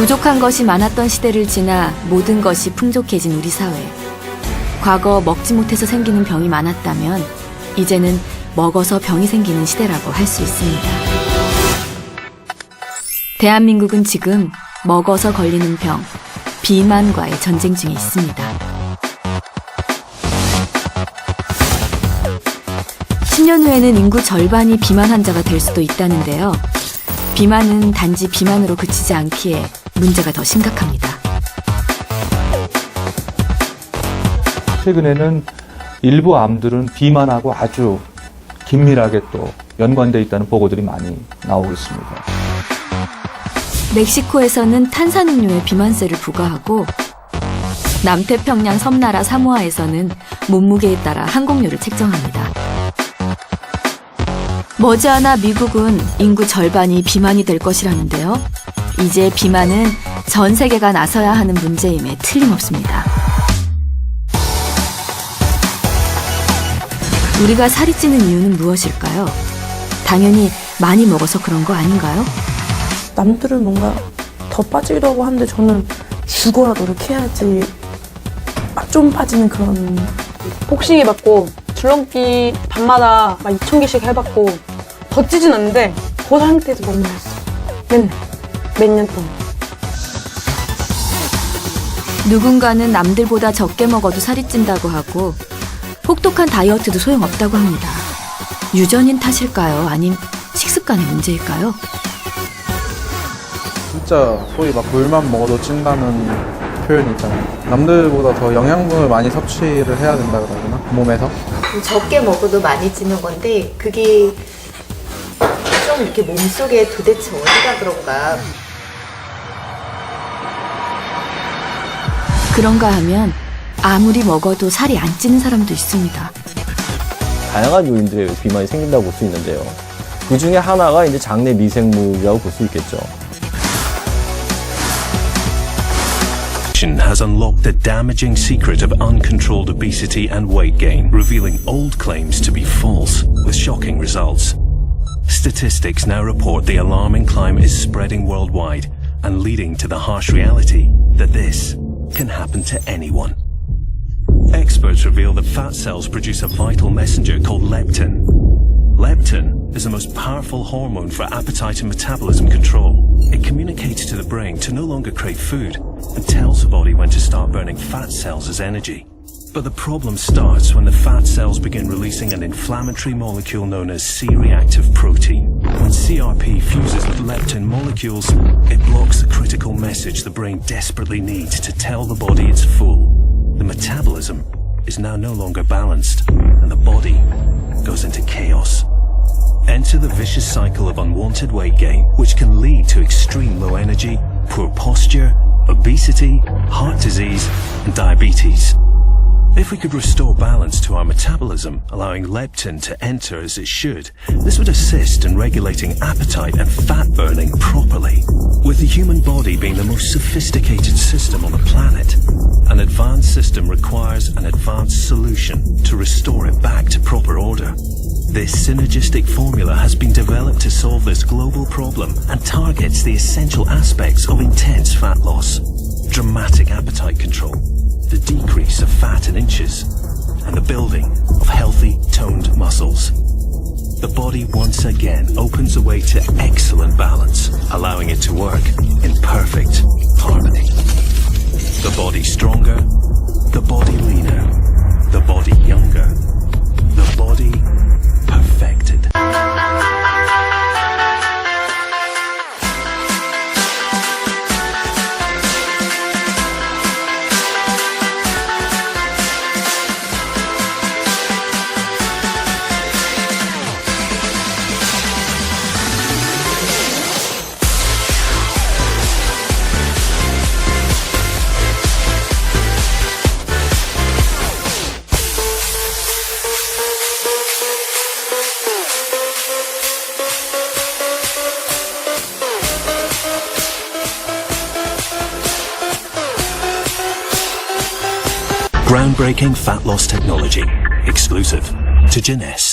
부족한 것이 많았던 시대를 지나 모든 것이 풍족해진 우리 사회. 과거 먹지 못해서 생기는 병이 많았다면 이제는 먹어서 병이 생기는 시대라고 할 수 있습니다. 대한민국은 지금 먹어서 걸리는 병, 비만과의 전쟁 중에 있습니다. 10년 후에는 인구 절반이 비만 환자가 될 수도 있다는데요. 비만은 단지 비만으로 그치지 않기에 문제가 더 심각합니다. 최근에는 일부 암들은 비만하고 아주 긴밀하게 또 연관되어 있다는 보고들이 많이 나오고 있습니다. 멕시코에서는 탄산음료에 비만세를 부과하고 남태평양 섬나라 사모아에서는 몸무게에 따라 항공료를 책정합니다. 머지않아 미국은 인구 절반이 비만이 될 것이라는데요. 이제 비만은 전 세계가 나서야 하는 문제임에 틀림없습니다. 우리가 살이 찌는 이유는 무엇일까요? 당연히 많이 먹어서 그런 거 아닌가요? 남들은 뭔가 더 빠지려고 하는데 저는 죽어라 노력해야지 아, 좀 빠지는 그런 복싱 해봤고 줄넘기 밤마다 막 2천 개씩 해봤고 더 찌진 않는데 그 상태에서 너무 먹었어 맨날 몇 년 동안 누군가는 남들보다 적게 먹어도 살이 찐다고 하고 혹독한 다이어트도 소용없다고 합니다. 유전인 탓일까요? 아님 식습관의 문제일까요? 진짜 소위 막 물만 먹어도 찐다는 표현이 있잖아요. 남들보다 더 영양분을 많이 섭취를 해야 된다 그러나 몸에서 적게 먹어도 많이 찌는 건데 그게 좀 이렇게 몸속에 도대체 어디가 그런가 그런가 하면 아무리 먹어도 살이 안 찌는 사람도 있습니다. 다양한 요인들에 의해 비만이 생긴다고 볼 수 있는데요. 그 중에 하나가 이제 장내 미생물이라고 볼 수 있겠죠. has unlocked the damaging secret of uncontrolled obesity and weight gain, revealing old claims to be false with shocking results. Statistics now report the alarming climate is spreading worldwide and leading to the harsh reality that this can happen to anyone. Experts reveal that fat cells produce a vital messenger called leptin. Leptin is the most powerful hormone for appetite and metabolism control. It communicates to the brain to no longer crave food and tells the body when to start burning fat cells as energy. But the problem starts when the fat cells begin releasing an inflammatory molecule known as C-reactive protein. When CRP fuses with leptin molecules, it blocks the critical message the brain desperately needs to tell the body it's full. The metabolism is now no longer balanced, and the body goes into chaos. Enter the vicious cycle of unwanted weight gain, which can lead to extreme low energy, poor posture, obesity, heart disease, and diabetes. If we could restore balance to our metabolism, allowing leptin to enter as it should, this would assist in regulating appetite and fat burning properly. With the human body being the most sophisticated system on the planet, an advanced system requires an advanced solution to restore it back to proper order. This synergistic formula has been developed to solve this global problem and targets the essential aspects of intense fat loss. Dramatic appetite control, the decrease of fat in inches, and the building of healthy, toned muscles. The body once again opens the way to excellent balance, allowing it to work in perfect harmony. The body stronger, the body leaner, the body younger, the body Groundbreaking fat loss technology, exclusive to Genes.